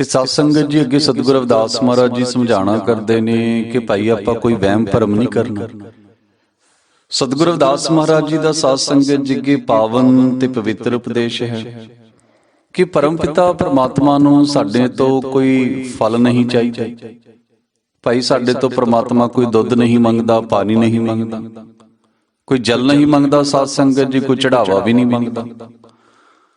ਤੇ ਸਾਧ ਸੰਗਤ ਜੀ ਅੱਗੇ ਸਤਿਗੁਰੂ ਅਵਦਾਸ ਮਹਾਰਾਜ ਜੀ ਸਮਝਾਣਾ ਕਰਦੇ ਨੇ ਕਿ ਭਾਈ ਆਪਾਂ ਕੋਈ ਵਹਿਮ ਭਰਮ ਨਹੀਂ ਕਰਨਾ। ਸਤਿਗੁਰੂ ਅਵਦਾਸ ਮਹਾਰਾਜ ਜੀ ਦਾ ਸਾਧ ਸੰਗਤ ਜੀ ਅੱਗੇ ਪਾਵਨ ਤੇ ਪਵਿੱਤਰ ਉਪਦੇਸ਼ ਹੈ ਕਿ ਪਰਮ ਪਿਤਾ ਪਰਮਾਤਮਾ ਨੂੰ ਸਾਡੇ ਤੋਂ ਕੋਈ ਫਲ ਨਹੀਂ ਚਾਹੀਦਾ। ਭਾਈ ਸਾਡੇ ਤੋਂ ਪਰਮਾਤਮਾ ਕੋਈ ਦੁੱਧ ਨਹੀਂ ਮੰਗਦਾ, ਪਾਣੀ ਨਹੀਂ ਮੰਗਦਾ। ਕੋਈ ਜਲ ਨਹੀਂ ਮੰਗਦਾ ਸਾਧ ਸੰਗਤ ਜੀ, ਕੋਈ ਚੜਾਵਾ ਵੀ ਨਹੀਂ ਮੰਗਦਾ।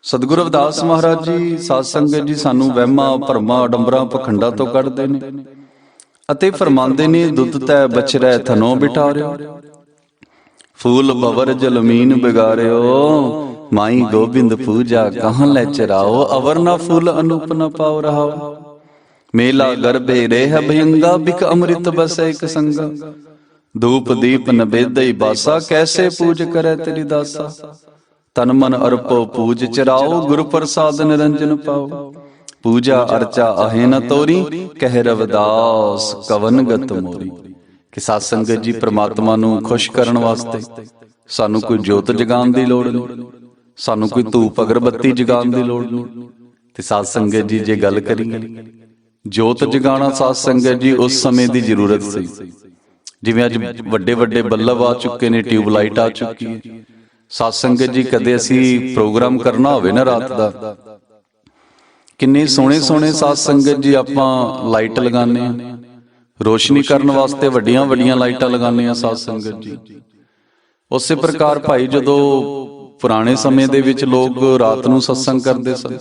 ਸਤਿਗੁਰੂ ਅਵਦਾਸ ਮਹਾਰਾਜ ਜੀ, ਸਾਧ ਸੰਗਤ ਜੀ, ਸਾਨੂੰ ਵਹਿਮਾਂ, ਭਰਮਾਂ, ਅਡੰਬਰਾਂ, ਪਖੰਡਾਂ ਤੋਂ ਕੱਢਦੇ ਨੇ ਅਤੇ ਫਰਮਾਉਂਦੇ ਨੇ, ਦੁੱਧ ਤੈ ਬਚਰੈ ਥਨੋ ਬਿਠਾਰਿਓ। ਫੂਲ ਬਵਰ ਜਲਮੀਨ ਬਿਗਾਰਿਓ, ਮਾਈ ਗੋਬਿੰਦ ਪੂਜਾ ਕਹਾਂ ਲੈ ਚਰਾਓ ਅਵਰ ਨਾ ਫੂਲ ਅਨੂਪ ਨਾ ਪਾਉ ਰਹਾਓ। ਮੇਲਾ ਗਰਭੇ ਰਹਿ ਭਯੰਗਾ ਬਿਕ ਅੰਮ੍ਰਿਤ ਬਸੈ ਇਕ ਸੰਗਾ। ਧੂਪ ਦੀਪ ਨਵੇਦਈ ਬਾਸਾ, ਕੈਸੇ ਪੂਜ ਕਰੈ ਤੇਰੀ ਦਾਸਾ। ਤਨ ਮਨ ਅਰਪੋ ਪੂਜ ਚਰਾਓ ਗੁਰ ਪ੍ਰਸਾਦ ਨਿਰੰਜਨ ਪਾਓ। ਪੂਜਾ ਅਰਚਾ ਅਹੇ ਨ ਤੋਰੀ, ਕਹਿ ਰਵਦਾਸ ਕਵਨ ਗਤ ਮੋਰੀ। ਕਿ ਸਾਧ ਸੰਗਤ ਜੀ ਪ੍ਰਮਾਤਮਾ ਨੂੰ ਖੁਸ਼ ਕਰਨ ਵਾਸਤੇ ਸਾਨੂੰ ਕੋਈ ਜੋਤ ਜਗਾਉਣ ਦੀ ਲੋੜ ਨਹੀਂ, ਸਾਨੂੰ ਕੋਈ ਧੂਪ ਅਗਰਬੱਤੀ ਜਗਾਉਣ ਦੀ ਲੋੜ ਨਹੀਂ। ਤੇ ਸਾਧ ਸੰਗਤ ਜੀ ਜੇ ਗੱਲ ਕਰੀਏ, ਜੋਤ ਜਗਾਉਣਾ ਸਾਧ ਸੰਗਤ ਜੀ ਉਸ ਸਮੇਂ ਦੀ ਜ਼ਰੂਰਤ ਸੀ। ਜਿਵੇਂ ਅੱਜ ਵੱਡੇ ਵੱਡੇ ਬੱਲਬ ਆ ਚੁੱਕੇ ਨੇ ਟਿਊਬ ਲਾਈਟ ਆ ਚੁੱਕੀ ਹੈ। ਸਾਧ ਸੰਗਤ ਜੀ, ਕਦੇ ਅਸੀਂ ਪ੍ਰੋਗਰਾਮ ਕਰਨਾ ਹੋਵੇ ਨਾ ਰਾਤ ਦਾ। ਕਿੰਨੇ ਸੋਹਣੇ ਸੋਹਣੇ ਸਾਧ ਸੰਗਤ ਜੀ ਆਪਾਂ ਲਾਈਟ ਲਗਾਉਂਦੇ ਆ ਰੋਸ਼ਨੀ ਕਰਨ ਵਾਸਤੇ ਵੱਡੀਆਂ ਵੱਡੀਆਂ ਲਾਈਟਾਂ ਲਗਾਉਂਦੇ ਆ ਸਾਧ ਸੰਗਤ ਜੀ। ਉਸੇ ਪ੍ਰਕਾਰ ਭਾਈ ਜਦੋਂ ਪੁਰਾਣੇ ਸਮੇਂ ਦੇ ਵਿੱਚ ਲੋਕ ਰਾਤ ਨੂੰ ਸਤਸੰਗ ਕਰਦੇ ਸਨ,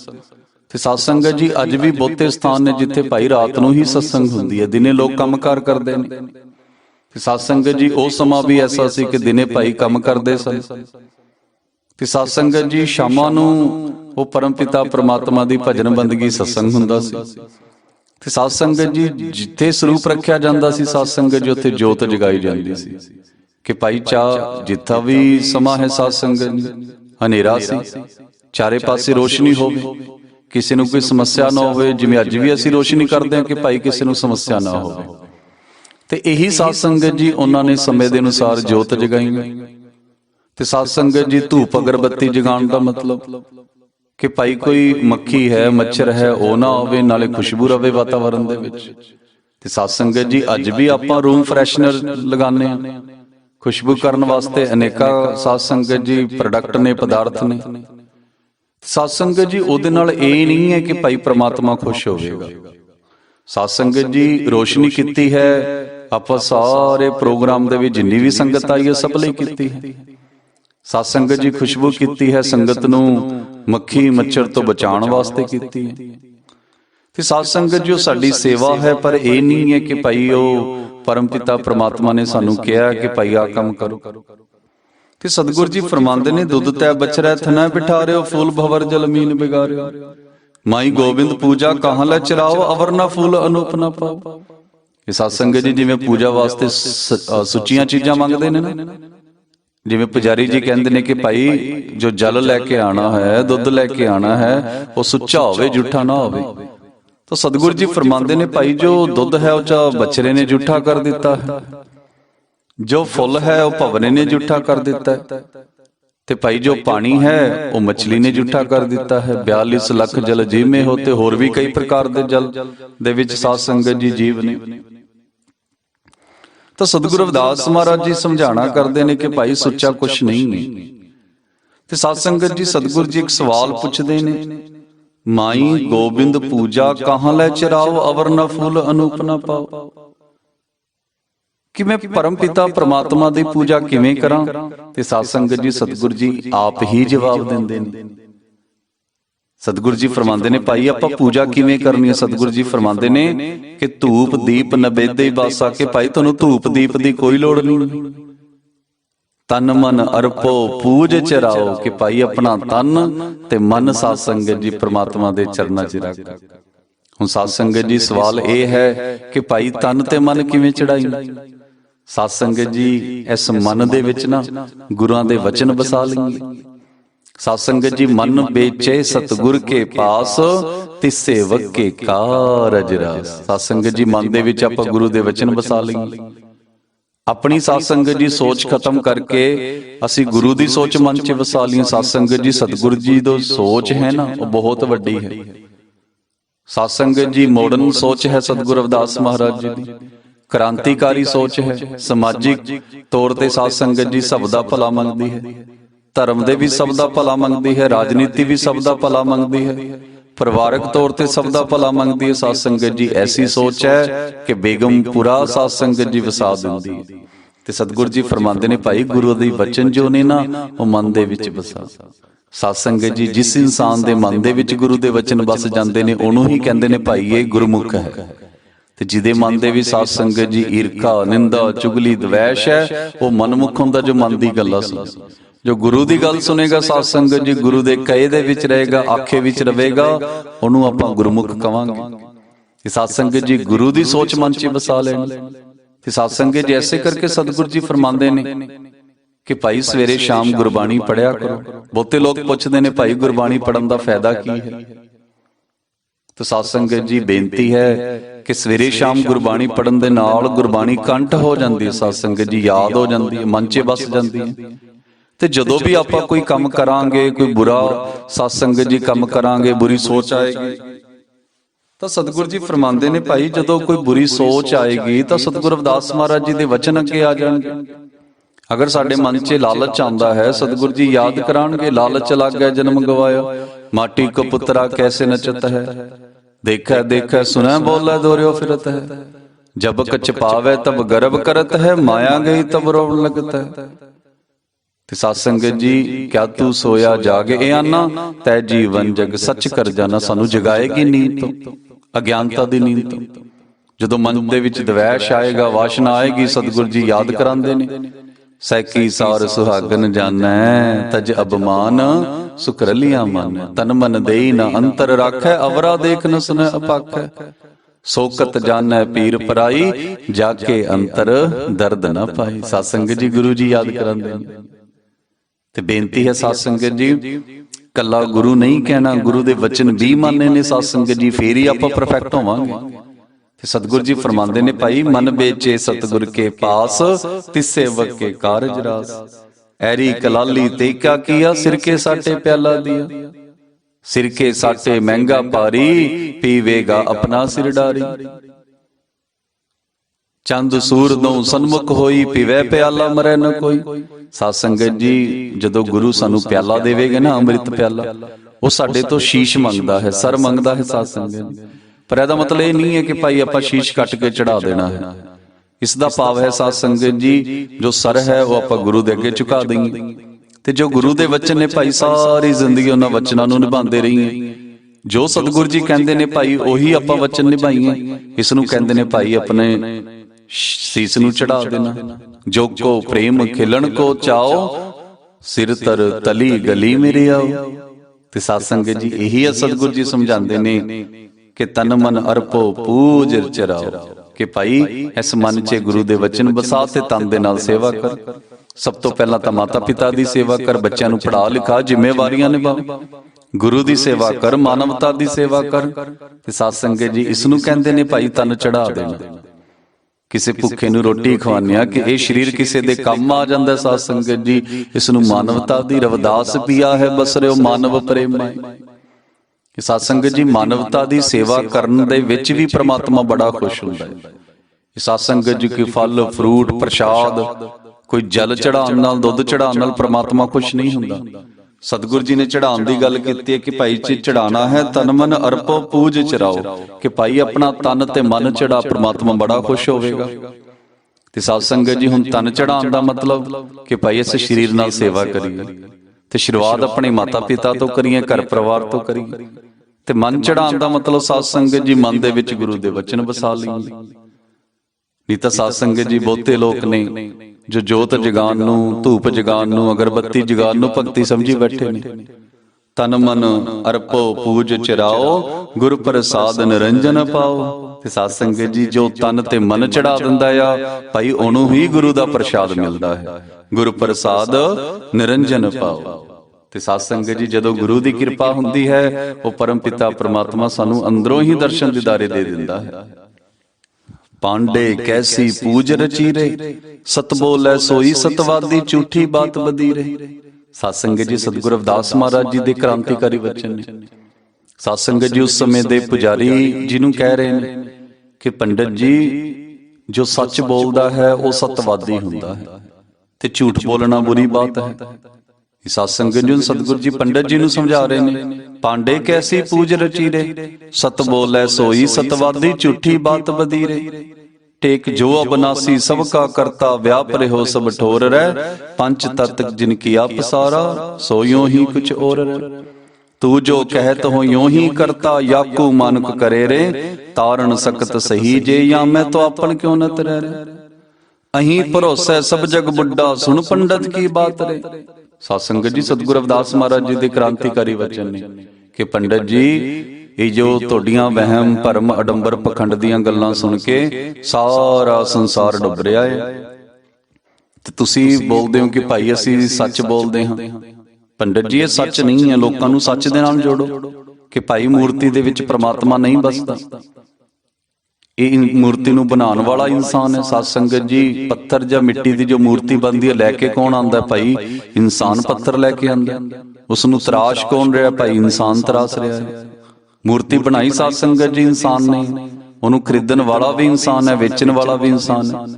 ਤੇ ਸਾਧ ਸੰਗਤ ਜੀ ਅੱਜ ਵੀ ਬਹੁਤੇ ਸਥਾਨ ਨੇ ਜਿੱਥੇ ਭਾਈ ਰਾਤ ਨੂੰ ਹੀ ਸਤਸੰਗ ਹੁੰਦੀ ਹੈ, ਦਿਨੇ ਲੋਕ ਕੰਮਕਾਰ ਕਰਦੇ ਨੇ। ਤੇ ਸਾਧ ਸੰਗਤ ਜੀ ਉਹ ਸਮਾਂ ਵੀ ਐਸਾ ਸੀ ਕਿ ਦਿਨੇ ਭਾਈ ਕੰਮ ਕਰਦੇ ਸਨ। ਤੇ ਸਾਧ ਜੀ ਸ਼ਾਮਾਂ ਨੂੰ ਉਹ ਪਰਮ ਪਿਤਾ ਪ੍ਰਮਾਤਮਾ ਦੀ ਭਜਨ ਬੰਦਗੀ ਸਤਸੰਗ ਹੁੰਦਾ ਸੀ। ਤੇ ਸਾਧ ਜੀ ਜਿੱਥੇ ਸਰੂਪ ਰੱਖਿਆ ਜਾਂਦਾ ਸੀ ਸਾਧ ਜੀ ਉੱਥੇ ਜੋਤ ਜਗਾਈ ਜਾਂਦੀ ਸੀ। ਕਿ ਭਾਈ ਚਾ ਜਿੱਥਾ ਵੀ ਸਮਾਂ ਹੈ ਸਾਧ ਹਨੇਰਾ ਸੀ। ਚਾਰੇ ਪਾਸੇ ਰੋਸ਼ਨੀ ਹੋਵੇ, ਕਿਸੇ ਨੂੰ ਕੋਈ ਸਮੱਸਿਆ ਨਾ ਹੋਵੇ, ਜਿਵੇਂ ਅੱਜ ਵੀ ਅਸੀਂ ਰੋਸ਼ਨੀ ਕਰਦੇ ਹਾਂ ਕਿ ਭਾਈ ਕਿਸੇ ਨੂੰ ਸਮੱਸਿਆ ਨਾ ਹੋਵੇ। ਤੇ ਇਹੀ ਸਾਧ ਸੰਗਤ ਜੀ ਉਹਨਾਂ ਨੇ ਸਮੇਂ ਦੇ ਅਨੁਸਾਰ ਜੋਤ ਜਗਾਈ ਤੇ ਸਾਧ ਸੰਗਤ ਜੀ ਧੂਪ ਅਗਰਬੱਤੀ ਜਗਾਉਣ ਦਾ ਮਤਲਬ ਕਿ ਭਾਈ ਕੋਈ ਮੱਖੀ ਹੈ ਮੱਛਰ ਹੈ ਉਹ ਨਾ ਹੋਵੇ ਨਾਲੇ ਖੁਸ਼ਬੂ ਰਵੇ ਵਾਤਾਵਰਣ ਦੇ ਵਿੱਚ। ਤੇ ਸਾਧ ਸੰਗਤ ਜੀ ਅੱਜ ਵੀ ਆਪਾਂ ਰੂਮ ਫਰੈਸ਼ਨਰ ਲਗਾਉਂਦੇ ਆ ਖੁਸ਼ਬੂ ਕਰਨ ਵਾਸਤੇ ਅਨੇਕਾਂ ਸਾਧ ਸੰਗਤ ਜੀ ਪ੍ਰੋਡਕਟ ਨੇ ਪਦਾਰਥ ਨੇ। ਸਾਧ ਸੰਗਤ ਜੀ ਉਹਦੇ ਨਾਲ ਇਹ ਨਹੀਂ ਹੈ ਕਿ ਭਾਈ ਪ੍ਰਮਾਤਮਾ ਖੁਸ਼ ਹੋਵੇਗਾ। ਸਾਧ ਸੰਗਤ ਜੀ ਰੋਸ਼ਨੀ ਕੀਤੀ ਹੈ। ਆਪਾਂ ਸਾਰੇ ਪ੍ਰੋਗਰਾਮ ਦੇ ਵਿੱਚ ਜਿੰਨੀ ਵੀ ਸੰਗਤ ਆਈ ਹੈ ਸਭ ਲਈ ਕੀਤੀ ਹੈ ਸਾਧ ਸੰਗਤ ਜੀ ਖੁਸ਼ਬੂ ਕੀਤੀ ਹੈ, ਸੰਗਤ ਨੂੰ ਮੱਖੀ ਮੱਛਰ ਤੋਂ ਬਚਾਉਣ ਵਾਸਤੇ ਕੀਤੀ। ਹੈ ਤੇ ਸਾਧ ਸੰਗਤ ਜੋ ਸਾਡੀ ਸੇਵਾ ਹੈ, ਪਰ ਇਹ ਨਹੀਂ ਹੈ ਕਿ ਭਾਈ ਉਹ ਪਰਮ ਪਿਤਾ ਪ੍ਰਮਾਤਮਾ ਨੇ ਸਾਨੂੰ ਕਿਹਾ ਕਿ ਭਾਈ ਆ ਕੰਮ ਕਰੋ। ਤੇ ਸਤਿਗੁਰ ਜੀ ਫਰਮਾਉਂਦੇ ਨੇ, ਦੁੱਧ ਤੈ ਬਚਰੈ ਥਨਾ ਬਿਠਾਰਿਓ, ਫੂਲ ਭਵਰ ਜਲਮੀਨ ਬਿਗਾਰਿਓ ਮਾਈ ਗੋਬਿੰਦ ਪੂਜਾ ਕਹਾਂ ਲੈ ਚਰਾਓ, ਅਵਰ ਨਾ ਫੂਲ ਅਨੂਪ ਨਾ ਪਾਓ। ਇਹ ਸਾਧ ਸੰਗਤ ਜੀ ਜਿਵੇਂ ਪੂਜਾ ਵਾਸਤੇ ਸੁੱਚੀਆਂ ਚੀਜ਼ਾਂ ਮੰਗਦੇ ਨੇ ਨਾ। ਜਿਵੇਂ ਪੁਜਾਰੀ ਜੀ ਕਹਿੰਦੇ ਨੇ ਕਿ ਭਾਈ, ਜੋ ਜਲ ਲੈ ਕੇ ਆਣਾ ਹੈ, ਦੁੱਧ ਲੈ ਕੇ ਆਣਾ ਹੈ, ਉਹ ਸੁੱਚਾ ਹੋਵੇ ਝੂਠਾ ਨਾ ਹੋਵੇ। ਤਾਂ ਸਤਿਗੁਰੂ ਜੀ ਫਰਮਾਉਂਦੇ ਨੇ ਭਾਈ, ਜੋ ਦੁੱਧ ਹੈ, ਉਹ ਚਾ ਬਚਰੇ ਨੇ ਝੂਠਾ ਕਰ ਦਿੱਤਾ। ਹੈ ਜੋ ਫੁੱਲ ਹੈ, ਉਹ ਭਵਨੇ ਨੇ ਝੂਠਾ ਕਰ ਦਿੱਤਾ। ਹੈ ਤੇ ਭਾਈ, ਜੋ ਪਾਣੀ ਹੈ, ਉਹ ਮੱਛਲੀ ਨੇ ਝੂਠਾ ਕਰ ਦਿੱਤਾ ਹੈ। 42 ਲੱਖ ਜਲ ਜੀਮੇ ਹੋ ਤੇ ਹੋਰ ਵੀ ਕਈ ਪ੍ਰਕਾਰ ਦੇ ਜਲ ਦੇ ਵਿੱਚ ਸਾਧ ਸੰਗਤ ਜੀ ਜੀਵ ਨੇ। ਤਾਂ ਸਤਿਗੁਰੂ ਰਵਿਦਾਸ ਮਹਾਰਾਜ ਜੀ ਸਮਝਾਣਾ ਕਰਦੇ ਨੇ ਕਿ ਭਾਈ ਸੁੱਚਾ ਕੁਛ ਨਹੀਂ ਹੈ। ਤੇ ਸਾਧ ਸੰਗਤ ਜੀ ਸਤਿਗੁਰੂ ਜੀ ਇੱਕ ਸਵਾਲ ਪੁੱਛਦੇ ਨੇ ਮਾਈ ਗੋਬਿੰਦ ਪੂਜਾ ਕਹਾਂ ਲੈ ਚਰਾਓ ਅਵਰ ਨ ਫੂਲ ਅਨੂਪ ਨ ਪਾਓ। ਕਿ ਮੈਂ ਪਰਮ ਪਿਤਾ ਪ੍ਰਮਾਤਮਾ ਦੀ ਪੂਜਾ ਕਿਵੇਂ ਕਰਾਂ? ਤੇ ਸਾਧ ਸੰਗਤ ਜੀ ਸਤਿਗੁਰੂ ਜੀ ਆਪ ਹੀ ਜਵਾਬ ਦਿੰਦੇ ਨੇ। ਸਤਿਗੁਰੂ ਜੀ ਫਰਮਾਉਂਦੇ ਨੇ ਭਾਈ ਆਪਾਂ ਪੂਜਾ ਕਿਵੇਂ ਕਰਨੀ ਹੈ? ਸਤਿਗੁਰੂ ਜੀ ਫਰਮਾਉਂਦੇ ਨੇ ਕਿ ਧੂਪ ਦੀਪ ਨਵੇਦੇ ਬਾਸਾ ਕੇ ਭਾਈ ਤੁਹਾਨੂੰ ਧੂਪ ਦੀਪ ਦੀ ਕੋਈ ਲੋੜ ਨਹੀਂ। ਤਨ ਮਨ ਅਰਪੋ ਪੂਜ ਚਰਾਓ ਕਿ ਭਾਈ ਆਪਣਾ ਤਨ ਤੇ ਮਨ ਸਾਧ ਸੰਗਤ ਜੀ ਪ੍ਰਮਾਤਮਾ ਦੇ ਚਰਨਾਂ 'ਚ ਰੱਖ। ਹੁਣ ਸਾਧ ਸੰਗਤ ਜੀ ਸਵਾਲ ਇਹ ਹੈ ਕਿ ਭਾਈ ਤਨ ਤੇ ਮਨ ਕਿਵੇਂ ਚੜਾਈ ਸਾਧ ਸੰਗਤ ਜੀ ਇਸ ਮਨ ਦੇ ਵਿੱਚ ਨਾ ਗੁਰਾਂ ਦੇ ਵਚਨ ਵਸਾ ਲਈਏ। ਸਾਧ ਸੰਗਤ ਜੀ ਮਨ ਵੇਚੇ ਸਤਗੁਰ ਕੇ ਪਾਸ ਤਿਸ ਸੇਵਕ ਕੇ ਕਾਰਜ ਰਸ। ਸਾਧ ਸੰਗਤ ਜੀ ਮਨ ਦੇ ਵਿੱਚ ਆਪਾਂ ਗੁਰੂ ਦੇ ਵਚਨ ਵਸਾ ਲਈਏ ਆਪਣੀ ਸਾਧ ਸੰਗਤ ਜੀ ਸੋਚ ਖਤਮ ਕਰਕੇ ਅਸੀਂ ਗੁਰੂ ਦੀ ਸੋਚ ਮਨ 'ਚ ਵਸਾ ਲਈਏ ਸਾਧ ਸੰਗਤ ਜੀ ਸਤਗੁਰੂ ਜੀ ਦੀ ਸੋਚ ਹੈ ਨਾ ਉਹ ਬਹੁਤ ਵੱਡੀ ਹੈ। ਸਾਧ ਸੰਗਤ ਜੀ ਮਾਡਰਨ ਸੋਚ ਹੈ ਸਤਿਗੁਰੂ ਰਵਿਦਾਸ ਮਹਾਰਾਜ ਜੀ ਦੀ। ਕ੍ਰਾਂਤੀਕਾਰੀ ਸੋਚ ਹੈ। ਸਮਾਜਿਕ ਤੌਰ ਤੇ ਸਾਧ ਸੰਗਤ ਜੀ ਸਭ ਦਾ ਭਲਾ ਮੰਗਦੀ ਹੈ। ਧਰਮ ਦੇ ਵੀ ਸਭ ਦਾ ਭਲਾ ਮੰਗਦੀ ਹੈ, ਰਾਜਨੀਤੀ ਵੀ ਸਭ ਦਾ ਭਲਾ ਮੰਗਦੀ ਹੈ। ਪਰਿਵਾਰਕ ਤੌਰ ਤੇ ਸਭ ਦਾ ਭਲਾ ਮੰਗਦੀ ਹੈ। ਸਾਧ ਸੰਗਤ ਜੀ, ਐਸੀ ਸੋਚ ਹੈ ਕਿ ਬੇਗਮਪੁਰਾ ਸਾਧ ਸੰਗਤ ਜੀ ਵਸਾ ਦਿੰਦੀ ਹੈ। ਤੇ ਸਤਿਗੁਰੂ ਜੀ ਫਰਮਾਉਂਦੇ ਨੇ, ਭਾਈ, ਗੁਰੂ ਦੇ ਵਚਨ ਜੋ ਨੇ ਨਾ, ਉਹ ਮਨ ਦੇ ਵਿੱਚ ਵਸਾ। ਸਾਧ ਸੰਗਤ ਜੀ, ਜਿਸ ਇਨਸਾਨ ਦੇ ਮਨ ਦੇ ਵਿੱਚ ਗੁਰੂ ਦੇ ਵਚਨ ਵਸ ਜਾਂਦੇ ਨੇ, ਉਹਨੂੰ ਹੀ ਕਹਿੰਦੇ ਨੇ, ਭਾਈ, ਇਹ ਗੁਰਮੁਖ ਹੈ। ਤੇ ਜਿਹਦੇ ਮਨ ਦੇ ਵੀ ਸਾਧ ਸੰਗਤ ਜੀ ਈਰਖਾ, ਨਿੰਦਾ, ਚੁਗਲੀ, ਦਵੈਸ਼ ਹੈ, ਉਹ ਮਨਮੁਖ ਹੁੰਦਾ ਜੋ ਮਨ ਦੀ ਗੱਲਾਂ ਸੁਣ ਜੋ ਗੁਰੂ ਦੀ ਗੱਲ ਸੁਨੇਗਾ ਸਾਧ ਸੰਗਤ ਜੀ ਗੁਰੂ ਦੇ ਕਹੇ ਦੇ ਵਿੱਚ ਰਹੇਗਾ ਆਖੇ ਵਿੱਚ ਰਵੇਗਾ ਉਹਨੂੰ ਆਪਾਂ ਗੁਰਮੁਖ ਕਵਾਂਗੇ। ਇਹ ਸਾਧ ਸੰਗਤ ਜੀ ਗੁਰੂ ਦੀ ਸੋਚ ਮਨ 'ਚ ਵਸਾ ਲੈਣ। ਤੇ ਸਾਧ ਸੰਗਤ ਜੀ ਐਸੇ ਕਰਕੇ ਸਤਿਗੁਰੂ ਜੀ ਫਰਮਾਉਂਦੇ ਨੇ ਕਿ ਭਾਈ ਸਵੇਰੇ ਸ਼ਾਮ ਗੁਰਬਾਣੀ ਪੜਿਆ ਕਰੋ। ਬਹੁਤੇ ਲੋਕ ਪੁੱਛਦੇ ਨੇ ਭਾਈ ਗੁਰਬਾਣੀ ਪੜਨ ਦਾ ਫਾਇਦਾ ਕੀ ਹੈ? ਤੇ ਸਾਧ ਸੰਗਤ ਜੀ ਬੇਨਤੀ ਹੈ ਕਿ ਸਵੇਰੇ ਸ਼ਾਮ ਗੁਰਬਾਣੀ ਪੜਨ ਦੇ ਨਾਲ ਗੁਰਬਾਣੀ ਕੰਠ ਹੋ ਜਾਂਦੀ ਹੈ ਸਾਧ ਸੰਗਤ ਜੀ ਯਾਦ ਹੋ ਜਾਂਦੀ ਹੈ ਮਨ 'ਚ ਵਸ ਜਾਂਦੀ ਹੈ। ਤੇ ਜਦੋਂ ਵੀ ਆਪਾਂ ਕੋਈ ਕੰਮ ਕਰਾਂਗੇ, ਕੋਈ ਬੁਰਾ ਸਾਧ ਸੰਗਤ ਜੀ ਕੰਮ ਕਰਾਂਗੇ, ਬੁਰੀ ਸੋਚ ਆਏਗੀ। ਤਾਂ ਸਤਿਗੁਰ ਜੀ ਫਰਮਾਉਂਦੇ ਨੇ ਭਾਈ, ਜਦੋਂ ਕੋਈ ਬੁਰੀ ਸੋਚ ਆਏਗੀ, ਤਾਂ ਸਤਿਗੁਰ ਅਵਦਾਸ ਮਹਾਰਾਜ ਜੀ ਦੇ ਵਚਨ ਅੱਗੇ ਆ ਜਾਣਗੇ ਅਗਰ ਸਾਡੇ ਮਨ 'ਚ ਲਾਲਚ ਆਉਂਦਾ ਹੈ, ਸਤਿਗੁਰੂ ਜੀ ਯਾਦ ਕਰਾਣਗੇ ਲਾਲਚ ਲੱਗ ਗਿਆ ਜਨਮ ਗਵਾਇਆ। ਮਾਟੀ ਕੋ ਪੁੱਤਰਾ ਕੈਸੇ ਨਚਤ ਹੈ? ਦੇਖੈ ਦੇਖੈ ਸੁਨੈ ਬੋਲੇ, ਦੋਰਿਓ ਫਿਰਤ ਹੈ। ਜਬ ਕਛ ਪਾਵੇ, ਤਬ ਗਰਭ ਕਰਤ ਹੈ, ਮਾਇਆ ਗਈ ਤਬ ਰੋਣ ਲਗਤ ਹੈ। ਤੇ ਸਾਧ ਸੰਗਤ ਜੀ, ਕਿਆ ਤੂੰ ਸੋਇਆ ਜਾਗ ਇਹ ਆਨਾ? ਤੈ ਜੀਵਨ ਜਗ ਸੱਚ ਕਰ ਜਾਣਾ, ਸਾਨੂੰ ਜਗਾਏਗੀ ਨੀਂਦ ਤੋਂ, ਅਗਿਆਨਤਾ ਦੀ ਨੀਂਦ ਤੋਂ। ਜਦੋਂ ਮਨ ਦੇ ਵਿੱਚ ਦਵੈਸ਼ ਆਏਗਾ, ਵਾਸ਼ਨਾ ਆਏਗੀ, ਸਤਿਗੁਰੂ ਜੀ ਯਾਦ ਕਰਾਉਂਦੇ ਨੇ ਸੈਕੀ ਸਾਰ ਸੁਹਾਗਨ ਜਾਣੈ, ਤਜ ਅਬਮਾਨ ਸੁਖ ਰਲੀਆਂ ਮਨ। ਤਨ ਮਨ ਦੇਈ ਨਾ ਅੰਤਰ ਰਾਖੈ, ਅਵਰਾ ਦੇਖ ਨ ਸੁਨੈ ਅਪਾਖੈ। ਸੋਕਤ ਜਾਣੈ ਪੀਰ ਪਰਾਈ ਜਾ ਕੇ ਅੰਤਰ ਦਰਦ ਨਾ ਪਾਈ। ਸਾਧ ਜੀ, ਗੁਰੂ ਜੀ ਯਾਦ ਕਰਾਉਂਦੇ ਨੇ। ਤੇ ਬੇਨਤੀ ਹੈ ਸਾਧ ਸੰਗਤ ਜੀ, ਕੱਲਾ ਗੁਰੂ ਨਹੀਂ ਕਹਿਣਾ, ਗੁਰੂ ਦੇ ਵਚਨ ਵੀ ਮੰਨਨੇ ਨੇ ਸਾਧ ਸੰਗਤ ਜੀ, ਫੇਰ ਹੀ ਆਪਾਂ ਪਰਫੈਕਟ ਹੋਵਾਂਗੇ। ਤੇ ਸਤਿਗੁਰੂ ਜੀ ਫਰਮਾਉਂਦੇ ਨੇ ਭਾਈ, ਮਨ ਵੇਚੇ ਸਤਿਗੁਰ ਕੇ ਪਾਸ ਤਿਸੇ ਵਕੇ ਕਾਰਜ ਰਾਸ। ਐਰੀ ਕਲਾਲੀ ਤੇ ਕਿਆ ਕੀਆ, ਸਿਰਕੇ ਸਾਟੇ ਪਿਆਲਾ ਦਿਆ। ਸਿਰਕੇ ਸਾਟੇ ਮਹਿੰਗਾ ਪਾਰੀ ਪੀਵੇਗਾ ਆਪਣਾ ਸਿਰ ਡਾਰੀ। ਚੰਦ ਸੂਰ ਨੂੰ ਸਨਮੁਖ ਹੋਈ ਪੀਵੇ ਪਿਆਲਾ ਮਰੇ ਨ ਕੋਈ। ਸਾਧ ਸੰਗਤ ਜੀ, ਜਦੋਂ ਗੁਰੂ ਸਾਨੂੰ ਪਿਆਲਾ ਦੇਵੇਗਾ ਨਾ, ਅੰਮ੍ਰਿਤ ਪਿਆਲਾ, ਉਹ ਸਾਡੇ ਤੋਂ ਸ਼ੀਸ਼ ਮੰਗਦਾ ਹੈ, ਸਰ ਮੰਗਦਾ ਹੈ ਸਾਧ ਸੰਗਤ ਜੀ। ਪਰ ਇਹਦਾ ਮਤਲਬ ਇਹ ਨਹੀਂ ਹੈ ਕਿ ਭਾਈ ਆਪਾਂ ਸ਼ੀਸ਼ ਕੱਟ ਕੇ ਚੜਾ ਦੇਣਾ ਹੈ। ਇਸ ਦਾ ਭਾਵ ਹੈ ਸਾਧ ਸੰਗਤ ਜੀ, ਜੋ ਸਰ ਹੈ, ਉਹ ਆਪਾਂ ਗੁਰੂ ਦੇ ਅੱਗੇ ਝੁਕਾ ਦਈਏ। ਤੇ ਜੋ ਗੁਰੂ ਦੇ ਵਚਨ ਨੇ ਭਾਈ, ਸਾਰੀ ਜ਼ਿੰਦਗੀ ਉਹਨਾਂ ਵਚਨਾਂ ਨੂੰ ਨਿਭਾਉਂਦੇ ਰਹੀਏ। ਜੋ ਸਤਿਗੁਰੂ ਜੀ ਕਹਿੰਦੇ ਨੇ ਭਾਈ, ਉਹੀ ਆਪਾਂ ਵਚਨ ਨਿਭਾਈਏ। ਇਸ ਨੂੰ ਕਹਿੰਦੇ ਨੇ ਭਾਈ, ਆਪਣੇ ਸੀਸ ਨੂੰ ਚੜਾ ਦੇਣਾ। ਜੋ ਕੋ ਪ੍ਰੇਮ ਖਿਲਣ ਕੋ ਚਾਓ ਸਿਰ ਤਰ ਤਲੀ ਗਲੀ ਮੇਰੇ ਆਓ। ਤੇ ਸਾਧ ਸੰਗਤ ਜੀ ਇਹੀ ਹੈ ਸਤਿਗੁਰੂ ਜੀ ਸਮਝਾਉਂਦੇ ਨੇ ਕਿ ਤਨ ਮਨ ਅਰਪੋ ਪੂਜ ਚਰਾਓ। ਕਿ ਭਾਈ ਇਸ ਮਨ 'ਚ ਗੁਰੂ ਦੇ ਵਚਨ ਵਸਾ ਤੇ ਤਨ ਦੇ ਨਾਲ ਸੇਵਾ ਕਰ। ਸਭ ਤੋਂ ਪਹਿਲਾਂ ਤਾਂ ਮਾਤਾ ਪਿਤਾ ਦੀ ਸੇਵਾ ਕਰ ਬੱਚਿਆਂ ਨੂੰ ਪੜ੍ਹਾ ਲਿਖਾ ਜ਼ਿੰਮੇਵਾਰੀਆਂ ਨਿਭਾ ਗੁਰੂ ਦੀ ਸੇਵਾ ਕਰ ਮਾਨਵਤਾ ਦੀ ਸੇਵਾ ਕਰ। ਤੇ ਸਾਧ ਸੰਗਤ ਜੀ ਇਸ ਨੂੰ ਕਹਿੰਦੇ ਨੇ ਭਾਈ ਤਨ ਚੜਾ ਦੇਣਾ। ਕਿਸੇ ਭੁੱਖੇ ਨੂੰ ਰੋਟੀ ਖਵਾਉਂਦੇ ਕਿ ਇਹ ਸਰੀਰ ਕਿਸੇ ਦੇ ਕੰਮ ਆ ਜਾਂਦਾ ਸਾਧ ਸੰਗਤ ਜੀ ਇਸ ਨੂੰ ਮਾਨਵਤਾ ਦੀ ਰਵਦਾਸ ਪਿਆ ਹੈ ਬਸਰਿਓ ਮਾਨਵ ਪ੍ਰੇਮਾਈ ਕਿ ਸਾਧ ਸੰਗਤ ਜੀ ਮਾਨਵਤਾ ਦੀ ਸੇਵਾ ਕਰਨ ਦੇ ਵਿੱਚ ਵੀ ਪ੍ਰਮਾਤਮਾ ਬੜਾ ਖੁਸ਼ ਹੁੰਦਾ ਹੈ। ਇਹ ਸਾਧ ਸੰਗਤ ਜੀ ਕੋਈ ਫਲ ਫਰੂਟ ਪ੍ਰਸ਼ਾਦ ਕੋਈ ਜਲ ਚੜਾਉਣ ਨਾਲ ਦੁੱਧ ਚੜਾਉਣ ਨਾਲ ਪ੍ਰਮਾਤਮਾ ਖੁਸ਼ ਨਹੀਂ ਹੁੰਦਾ। ਸਤਿਗੁਰੂ ਜੀ ਨੇ ਚੜਾਉਣ ਦੀ ਗੱਲ ਕੀਤੀ ਹੈ ਕਿ ਭਾਈ ਜੀ ਚੜਾਣਾ ਹੈ, ਤਨ ਮਨ ਅਰਪੋ ਪੂਜ ਚਰਾਓ ਕਿ ਭਾਈ ਆਪਣਾ ਤਨ ਤੇ ਮਨ ਚੜਾ ਪ੍ਰਮਾਤਮਾ ਬੜਾ ਖੁਸ਼ ਹੋਵੇਗਾ। ਤੇ ਸਾਧ ਸੰਗਤ ਜੀ, ਹੁਣ ਤਨ ਚੜਾਉਣ ਦਾ ਮਤਲਬ ਕਿ ਭਾਈ ਇਸ ਸਰੀਰ ਨਾਲ ਸੇਵਾ ਕਰੀਏ, ਤੇ ਸ਼ੁਰੂਆਤ ਆਪਣੇ ਮਾਤਾ ਪਿਤਾ ਤੋਂ ਕਰੀਏ ਘਰ ਪਰਿਵਾਰ ਤੋਂ ਕਰੀਏ। ਤੇ ਮਨ ਚੜਾਉਣ ਦਾ ਮਤਲਬ ਸਾਧ ਸੰਗਤ ਜੀ, ਮਨ ਦੇ ਵਿੱਚ ਗੁਰੂ ਦੇ ਵਚਨ ਵਸਾ ਲਈਏ। ਨਹੀਂ ਤਾਂ ਸਾਧ ਸੰਗਤ ਜੀ ਬਹੁਤੇ ਲੋਕ ਨੇ ਜੋ ਜੋਤ ਜਗਾਨ ਨੂੰ ਧੂਪ ਜਗਾਨ ਨੂੰ ਅਗਰਬੱਤੀ ਜਗਾਨ ਨੂੰ ਭਗਤੀ ਸਮਝੀ ਬੈਠੇ ਨੇ। ਤਨ ਮਨ ਅਰਪੋ ਪੂਜ ਚਰਾਓ ਗੁਰ ਪ੍ਰਸਾਦ ਨਿਰੰਜਨ ਪਾਓ। ਤੇ ਸਾਧ ਸੰਗਤ ਜੀ ਜੋ ਤਨ ਤੇ ਮਨ ਚੜਾ ਦਿੰਦਾ ਆ ਭਾਈ ਉਹਨੂੰ ਹੀ ਗੁਰੂ ਦਾ ਪ੍ਰਸਾਦ ਮਿਲਦਾ ਹੈ। ਗੁਰ ਪ੍ਰਸਾਦ ਨਿਰੰਜਨ ਪਾਓ। ਤੇ ਸਾਧ ਸੰਗਤ ਜੀ ਜਦੋਂ ਗੁਰੂ ਦੀ ਕਿਰਪਾ ਹੁੰਦੀ ਹੈ ਉਹ ਪਰਮ ਪਿਤਾ ਪ੍ਰਮਾਤਮਾ ਸਾਨੂੰ ਅੰਦਰੋਂ ਹੀ ਦਰਸ਼ਨ ਦਿਦਾਰੇ ਦੇ ਦਿੰਦਾ ਹੈ। ਪਾਂਡੇ ਕੈਸੀ ਪੂਜ ਰਚੀਰੇ ਸਤ ਬੋਲੇ ਸੋਈ ਸਤਵਾਦੀ ਝੂਠੀ ਬਾਤ ਬਦੀਰੇ। ਸਤ ਸੰਗਤ ਜੀ ਸਤਿਗੁਰੂ ਰਵਿਦਾਸ ਮਹਾਰਾਜ ਜੀ ਦੇ ਕ੍ਰਾਂਤੀਕਾਰੀ ਵਚਨ ਨੇ। ਸਾਧ ਸੰਗਤ ਜੀ ਉਸ ਸਮੇਂ ਦੇ ਪੁਜਾਰੀ ਜੀ ਨੂੰ ਕਹਿ ਰਹੇ ਨੇ ਕਿ ਪੰਡਤ ਜੀ ਜੋ ਸੱਚ ਬੋਲਦਾ ਹੈ ਉਹ ਸਤਵਾਦੀ ਹੁੰਦਾ ਹੈ। ਤੇ ਝੂਠ ਬੋਲਣਾ ਬੁਰੀ ਬਾਤ ਹੈ। ਇਹ ਸਾਧ ਸੰਗਤ ਜੀ ਨੂੰ ਸਤਿਗੁਰੂ ਜੀ ਪੰਡਤ ਜੀ ਨੂੰ ਸਮਝਾ ਰਹੇ ਨੇ। ਪਾਂਡੇ ਕੈਸੀ ਪੂਜ ਰਚੀਰੇ ਸਤ ਬੋਲੇ ਸੋਈ ਸਤਵਾਦੀ ਝੂਠੀ ਬਾਤ ਬਦੀਰੇ ਟੇਕ ਜੋ ਅਬਨਾਸੀ ਸਭ ਕਾ ਕਰਤਾ ਵਿਆਪ ਰਹਿਓ ਸਭ ਠੋਰ ਰਹਿ ਪੰਜ ਤਤ ਜਿਨ ਕੀ ਆਪ ਸਾਰਾ ਸੋਇਓ ਹੀ ਕੁਛ ਔਰ ਰਹਿ ਤੂ ਜੋ ਕਹਿਤ ਹੋ ਯੋ ਹੀ ਕਰਤਾ ਯਾਕੂ ਮਾਨਕ ਕਰੇ ਰੇ। ਤਾਰਨ ਸਕਤ ਸਹੀ ਜੇ ਜਾਂ ਮੈਂ ਤੋ ਆਪਨ ਕਿਉ ਨ ਤਰੈ ਰੇ ਅਹੀਂ ਭਰੋਸੈ ਸਭ ਜਗ ਬੁੱਢਾ ਸੁਣ ਪੰਡਤ ਕੀ ਬਾਤ ਰੇ ਸਾਧ ਸੰਗਤ ਜੀ ਸਤਿਗੁਰੂ ਰਵਿਦਾਸ ਮਹਾਰਾਜ ਜੀ ਦੇ ਕ੍ਰਾਂਤੀਕਾਰੀ ਵਚਨ ਨੇ ਕਿ ਪੰਡਤ ਜੀ ਇਹ ਜੋ ਤੁਹਾਡੀਆਂ ਵਹਿਮ ਭਰਮ ਅਡੰਬਰ ਪਖੰਡ ਦੀਆਂ ਗੱਲਾਂ ਸੁਣ ਕੇ ਸਾਰਾ ਸੰਸਾਰ ਡੁੱਬ ਰਿਹਾ ਹੈ ਤੇ ਤੁਸੀਂ ਬੋਲਦੇ ਹੋ ਕਿ ਭਾਈ ਅਸੀਂ ਸੱਚ ਬੋਲਦੇ ਹਾਂ। ਪੰਡਤ ਜੀ ਇਹ ਸੱਚ ਨਹੀਂ ਹੈ। ਲੋਕਾਂ ਨੂੰ ਸੱਚ ਦੇ ਨਾਲ ਜੋੜੋ ਕਿ ਭਾਈ ਮੂਰਤੀ ਦੇ ਵਿੱਚ ਪ੍ਰਮਾਤਮਾ ਨਹੀਂ ਬਸਦਾ। ਇਹ ਮੂਰਤੀ ਨੂੰ ਬਣਾਉਣ ਵਾਲਾ ਇਨਸਾਨ ਹੈ। ਸਾਧ ਸੰਗਤ ਜੀ, ਪੱਥਰ ਜਾਂ ਮਿੱਟੀ ਦੀ ਜੋ ਮੂਰਤੀ ਬਣਦੀ ਹੈ, ਲੈ ਕੇ ਕੌਣ ਆਂਦਾ ਭਾਈ? ਇਨਸਾਨ ਪੱਥਰ ਲੈ ਕੇ ਆਂਦਾ ਉਸ ਨੂੰ ਤਰਾਸ਼ ਕੌਣ ਰਿਹਾ ਭਾਈ? ਇਨਸਾਨ ਤਰਾਸ ਰਿਹਾ ਹੈ। ਮੂਰਤੀ ਬਣਾਈ ਸਾਧ ਸੰਗਤ ਜੀ ਇਨਸਾਨ ਨੇ। ਉਹਨੂੰ ਖਰੀਦਣ ਵਾਲਾ ਵੀ ਇਨਸਾਨ ਹੈ, ਵੇਚਣ ਵਾਲਾ ਵੀ ਇਨਸਾਨ ਹੈ।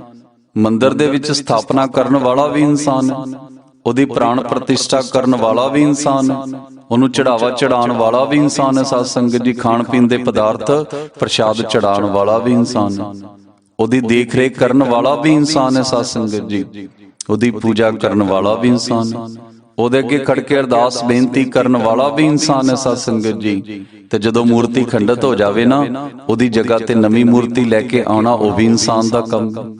ਮੰਦਿਰ ਦੇ ਵਿੱਚ ਸਥਾਪਨਾ ਕਰਨ ਵਾਲਾ ਵੀ ਇਨਸਾਨ ਹੈ। ਉਹਦੀ ਪ੍ਰਾਣ ਪ੍ਰਤਿਸ਼ਠਾ ਕਰਨ ਵਾਲਾ ਵੀ ਇਨਸਾਨ ਹੈ। ਉਹਨੂੰ ਚੜਾਵਾ ਚੜਾਉਣ ਵਾਲਾ ਵੀ ਇਨਸਾਨ ਹੈ। ਸਾਧ ਸੰਗਤ ਜੀ ਖਾਣ ਪੀਣ ਦੇ ਪਦਾਰਥ ਪ੍ਰਸ਼ਾਦ ਚੜਾਉਣ ਵਾਲਾ ਵੀ ਇਨਸਾਨ ਹੈ। ਉਹਦੀ ਦੇਖ ਰੇਖ ਕਰਨ ਵਾਲਾ ਵੀ ਇਨਸਾਨ ਹੈ ਸਾਧ ਸੰਗਤ ਜੀ। ਉਹਦੀ ਪੂਜਾ ਕਰਨ ਵਾਲਾ ਵੀ ਇਨਸਾਨ ਹੈ। ਉਹਦੇ ਅੱਗੇ ਖੜ ਕੇ ਅਰਦਾਸ ਬੇਨਤੀ ਕਰਨ ਵਾਲਾ ਵੀ ਇਨਸਾਨ ਹੈ ਸਾਧ ਸੰਗਤ ਜੀ। ਤੇ ਜਦੋਂ ਮੂਰਤੀ ਖੰਡਿਤ ਹੋ ਜਾਵੇ ਨਾ, ਉਹਦੀ ਜਗ੍ਹਾ ਤੇ ਨਵੀਂ ਮੂਰਤੀ ਲੈ ਕੇ ਆਉਣਾ ਉਹ ਵੀ ਇਨਸਾਨ ਦਾ ਕੰਮ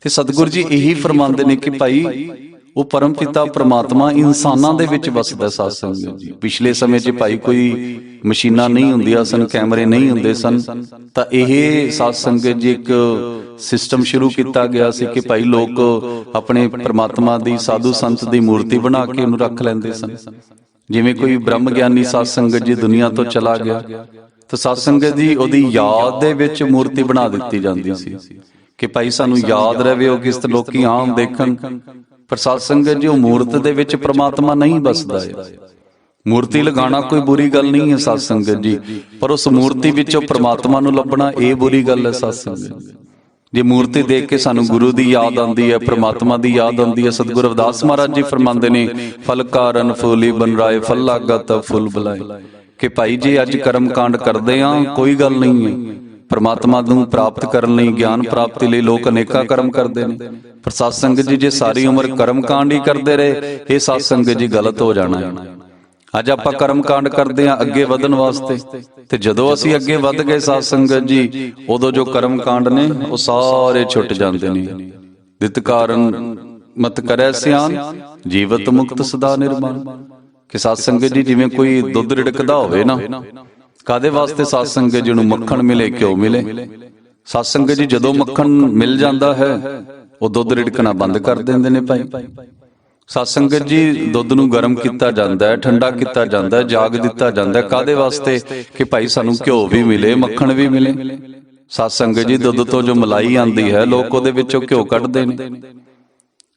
ਤੇ ਸਤਿਗੁਰੂ ਜੀ ਇਹੀ ਫਰਮਾਉਂਦੇ ਨੇ ਕਿ ਭਾਈ ਉਹ ਪਰਮ ਪਿਤਾ ਪ੍ਰਮਾਤਮਾ ਇਨਸਾਨਾਂ ਦੇ ਵਿੱਚ ਵਸਦਾ ਸਾਧ ਸੰਗਤ ਜੀ। ਪਿਛਲੇ ਸਮੇਂ 'ਚ ਭਾਈ ਕੋਈ ਮਸ਼ੀਨਾਂ ਨਹੀਂ ਹੁੰਦੀਆਂ ਸਨ, ਕੈਮਰੇ ਨਹੀਂ ਹੁੰਦੇ ਸਨ, ਤਾਂ ਇਹ ਸਾਧ ਸੰਗਤ ਜੀ ਇੱਕ ਸਿਸਟਮ ਸ਼ੁਰੂ ਕੀਤਾ ਗਿਆ ਸੀ ਕਿ ਭਾਈ ਲੋਕ ਆਪਣੇ ਪ੍ਰਮਾਤਮਾ ਦੀ, ਸਾਧੂ ਸੰਤ ਦੀ ਮੂਰਤੀ ਬਣਾ ਕੇ ਉਹਨੂੰ ਰੱਖ ਲੈਂਦੇ ਸਨ। ਜਿਵੇਂ ਕੋਈ ਬ੍ਰਹਮ ਗਿਆਨੀ ਸਾਧ ਸੰਗਤ ਜੀ ਦੁਨੀਆ ਤੋਂ ਚਲਾ ਗਿਆ, ਤਾਂ ਸਾਧ ਸੰਗਤ ਜੀ ਉਹਦੀ ਯਾਦ ਦੇ ਵਿੱਚ ਮੂਰਤੀ ਬਣਾ ਦਿੱਤੀ ਜਾਂਦੀ ਸੀ ਕਿ ਭਾਈ ਸਾਨੂੰ ਯਾਦ ਰਵੇ ਉਹ ਕਿਸ ਤਰ੍ਹਾਂ ਲੋਕੀ ਆਮ ਦੇਖਣ। ਪਰ ਸਾਧ ਸੰਗਤ ਜੀ, ਉਹ ਮੂਰਤ ਦੇ ਵਿੱਚ ਪ੍ਰਮਾਤਮਾ ਨਹੀਂ ਬਸਦਾ ਹੈ ਮੂਰਤੀ ਲਗਾਉਣਾ ਕੋਈ ਬੁਰੀ ਗੱਲ ਨਹੀਂ ਹੈ ਸਾਧ ਸੰਗਤ ਜੀ, ਪਰ ਉਸ ਮੂਰਤੀ ਵਿੱਚੋਂ ਪ੍ਰਮਾਤਮਾ ਨੂੰ ਲੱਭਣਾ ਇਹ ਬੁਰੀ ਗੱਲ ਹੈ ਸਾਧ ਸੰਗਤ ਜੀ। ਜੇ ਮੂਰਤੀ ਦੇਖ ਕੇ ਸਾਨੂੰ ਗੁਰੂ ਦੀ ਯਾਦ ਆਉਂਦੀ ਹੈ, ਪ੍ਰਮਾਤਮਾ ਦੀ ਯਾਦ ਆਉਂਦੀ ਹੈ, ਸਤਿਗੁਰੂ ਅਵਦਾਸ ਮਹਾਰਾਜ ਜੀ ਫਰਮਾਉਂਦੇ ਨੇ, ਫਲ ਕਾਰਨ ਫੂਲੀ ਬਨ ਰਾਏ, ਫਲ ਲਾਗਤ ਫੁੱਲ ਬੁਲਾਏ। ਕਿ ਭਾਈ ਜੀ, ਅੱਜ ਕਰਮ ਕਾਂਡ ਕਰਦੇ ਆ, ਕੋਈ ਗੱਲ ਨਹੀਂ ਹੈ। ਪਰਮਾਤਮਾ ਨੂੰ ਪ੍ਰਾਪਤ ਕਰਨ ਲਈ, ਗਿਆਨ ਪ੍ਰਾਪਤੀ ਲਈ ਲੋਕ ਅਨੇਕਾਂ ਕਰਮ ਕਰਦੇ ਨੇ। ਪਰ ਸਤ ਸੰਗਤ ਜੀ, ਜੇ ਸਾਰੀ ਉਮਰ ਕਰਮ ਕਾਂਡ ਹੀ ਕਰਦੇ ਰਹੇ, ਇਹ ਸਤ ਸੰਗਤ ਜੀ ਗਲਤ ਹੋ ਜਾਣਾ ਹੈ। ਅੱਜ ਆਪਾਂ ਕਰਮ ਕਾਂਡ ਕਰਦੇ ਆ ਅੱਗੇ ਵਧਣ ਵਾਸਤੇ। ਤੇ ਜਦੋਂ ਅਸੀਂ ਅੱਗੇ ਵਧ ਗਏ ਸਾਧ ਸੰਗਤ ਜੀ, ਉਦੋਂ ਜੋ ਕਰਮ ਕਾਂਡ ਨੇ, ਉਹ ਸਾਰੇ ਛੁੱਟ ਜਾਂਦੇ ਨੇ। ਦਿਤ ਕਾਰਨ ਮਤ ਕਰੈ ਸਿਆਨ, ਜੀਵਤ ਮੁਕਤ ਸਦਾ ਨਿਰਮਾਨ ਕਿ ਸਾਧ ਸੰਗਤ ਜੀ, ਜਿਵੇਂ ਕੋਈ ਦੁੱਧ ਰਿੜਕਦਾ ਹੋਵੇ ਨਾ ਕਾਦੇ ਵਾਸਤੇ ਸਾਧ ਸੰਗਤ ਜੀ ਨੂੰ ਮੱਖਣ ਮਿਲੇ ਘਿਓ ਮਿਲੇ? ਸਾਧ ਸੰਗਤ ਜੀ ਜਦੋਂ ਮੱਖਣ ਮਿਲ ਜਾਂਦਾ ਹੈ ਉਹ ਦੁੱਧ ਰਿੜਕਣਾ ਬੰਦ ਕਰ ਦਿੰਦੇ ਨੇ ਭਾਈ। ਸਾਧ ਸੰਗਤ ਜੀ ਦੁੱਧ ਨੂੰ ਗਰਮ ਕੀਤਾ ਜਾਂਦਾ ਹੈ ਠੰਡਾ ਕੀਤਾ ਜਾਂਦਾ ਹੈ ਜਾਗ ਦਿੱਤਾ ਜਾਂਦਾ ਹੈ। ਕਾਦੇ ਵਾਸਤੇ? ਕਿ ਭਾਈ ਸਾਨੂੰ ਘਿਓ ਵੀ ਮਿਲੇ ਮੱਖਣ ਵੀ ਮਿਲੇ। ਸਾਧ ਸੰਗਤ ਜੀ ਦੁੱਧ ਤੋਂ ਜੋ ਮਲਾਈ ਆਂਦੀ ਹੈ ਲੋਕ ਉਹਦੇ ਵਿੱਚੋਂ ਘਿਓ ਕੱਢਦੇ ਨੇ।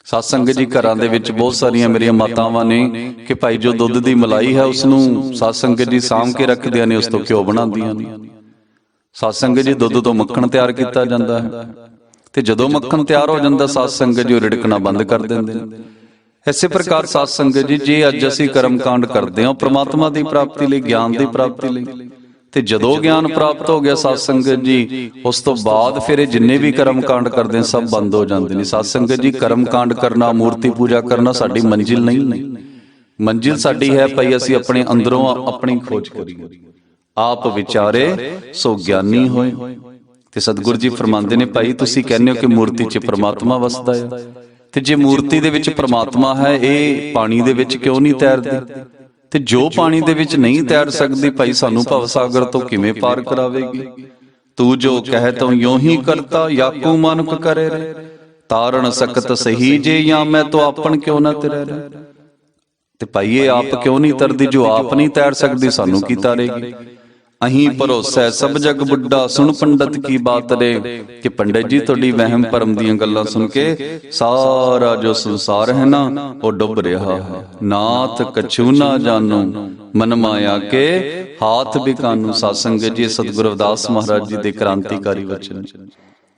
ਸਾਧ ਸੰਗਤ ਜੀ ਘਰਾਂ ਦੇ ਵਿੱਚ ਬਹੁਤ ਸਾਰੀਆਂ ਮੇਰੀਆਂ ਮਾਤਾਵਾਂ ਨੇ ਕਿ ਭਾਈ ਜੋ ਦੁੱਧ ਦੀ ਮਲਾਈ ਹੈ ਉਸ ਨੂੰ ਸਾਧ ਸੰਗਤ ਜੀ ਸਾਂਭ ਕੇ ਰੱਖਦਿਆਂ ਨੇ, ਉਸ ਤੋਂ ਘਿਓ ਬਣਾਉਂਦੀਆਂ ਨੇ। ਸਾਧ ਸੰਗਤ ਜੀ ਦੁੱਧ ਤੋਂ ਮੱਖਣ ਤਿਆਰ ਕੀਤਾ ਜਾਂਦਾ ਹੈ। ਤੇ ਜਦੋਂ ਮੱਖਣ ਤਿਆਰ ਹੋ ਜਾਂਦਾ ਸਾਧ ਸੰਗਤ ਜੀ ਉਹ ਰਿੜਕਣਾ ਬੰਦ ਕਰ ਦਿੰਦੇ ਨੇ। ਇਸੇ ਪ੍ਰਕਾਰ ਸਾਧ ਸੰਗਤ ਜੀ, ਜੇ ਅੱਜ ਅਸੀਂ ਕਰਮ ਕਾਂਡ ਕਰਦੇ ਹਾਂ ਪ੍ਰਮਾਤਮਾ ਦੀ ਪ੍ਰਾਪਤੀ ਲਈ, ਗਿਆਨ ਦੀ ਪ੍ਰਾਪਤੀ ਲਈ ਤੇ ਜਦੋਂ ਗਿਆਨ ਪ੍ਰਾਪਤ ਹੋ ਗਿਆ ਸਾਧ ਸੰਗਤ ਜੀ ਉਸ ਤੋਂ ਬਾਅਦ ਫਿਰ ਇਹ ਜਿੰਨੇ ਵੀ ਕਰਮ ਕਾਂਡ ਕਰਦੇ ਸਭ ਬੰਦ ਹੋ ਜਾਂਦੇ ਨੇ। ਸਾਧ ਸੰਗਤ ਜੀ ਕਰਮ ਕਾਂਡ ਕਰਨਾ ਮੂਰਤੀ ਪੂਜਾ ਕਰਨਾ ਸਾਡੀ ਮੰਜ਼ਿਲ ਨਹੀਂ। ਮੰਜ਼ਿਲ ਸਾਡੀ ਹੈ ਭਈ ਅਸੀਂ ਆਪਣੇ ਅੰਦਰੋਂ ਆਪਣੀ ਖੋਜ ਕਰੀਏ। ਆਪ ਵਿਚਾਰੇ ਸੋ ਗਿਆਨੀ ਹੋਏ। ਤੇ ਸਤਿਗੁਰੂ ਜੀ ਫਰਮਾਉਂਦੇ ਨੇ ਭਾਈ ਤੁਸੀਂ ਕਹਿੰਦੇ ਹੋ ਕਿ ਮੂਰਤੀ 'ਚ ਪ੍ਰਮਾਤਮਾ ਵਸਦਾ ਹੈ ਤੇ ਜੇ ਮੂਰਤੀ ਦੇ ਵਿੱਚ ਪ੍ਰਮਾਤਮਾ ਹੈ ਇਹ ਪਾਣੀ ਦੇ ਵਿੱਚ ਕਿਉਂ ਨਹੀਂ ਤੈਰਦੀ? ਤੇ ਜੋ ਪਾਣੀ ਦੇ ਵਿੱਚ ਨਹੀਂ ਤੈਰ ਸਕਦੀ ਭਾਈ ਸਾਨੂੰ ਭਵ ਸਾਗਰ ਤੋਂ ਕਿਵੇਂ ਪਾਰ ਕਰਾਵੇਗੀ? ਤੂੰ ਜੋ ਕਹਿ ਤੂੰ ਯੋ ਹੀ ਕਰਤਾ ਯਾਕੂ ਮਾਨੁਕ ਕਰੇ ਰੇ ਤਾਰਨ ਸਕਤ ਸਹੀ ਜੇ ਜਾਂ ਮੈਂ ਤੋ ਆਪਨ ਕਿਉਂ ਨਾ ਤੇਰੇ ਰੇ ਤੇ ਭਾਈ ਇਹ ਆਪ ਕਿਉਂ ਨਹੀਂ ਤਰਦੀ ਜੋ ਆਪ ਨਹੀਂ ਤੈਰ ਸਕਦੀ ਸਾਨੂੰ ਕੀ ਤਾਰੇਗੀ? ਅਹੀਂ ਭਰੋਸਾ ਸਭ ਜਗ ਬੁੱਢਾ, ਸੁਣ ਪੰਡਤ ਕੀ ਬਾਤ ਰੇ। ਕਿ ਪੰਡਤ ਜੀ ਤੁਹਾਡੀ ਵਹਿਮ ਭਰਮ ਦੀਆਂ ਗੱਲਾਂ ਸੁਣ ਕੇ ਸਾਰਾ ਜੋ ਸੰਸਾਰ ਹੈ ਨਾ, ਉਹ ਡੁੱਬ ਰਿਹਾ। ਹੈ ਨਾਥ ਕਛੂ ਨਾ ਜਾਣੋ, ਮਨ ਮਾਇਆ ਕੇ ਹਾਥ ਬਿਕਾਨੂੰ ਸਾਧ ਸੰਗਤ ਜੀ ਇਹ ਸਤਿਗੁਰੂ ਰਵਿਦਾਸ ਮਹਾਰਾਜ ਜੀ ਦੇ ਕ੍ਰਾਂਤੀਕਾਰੀ ਵਚਨ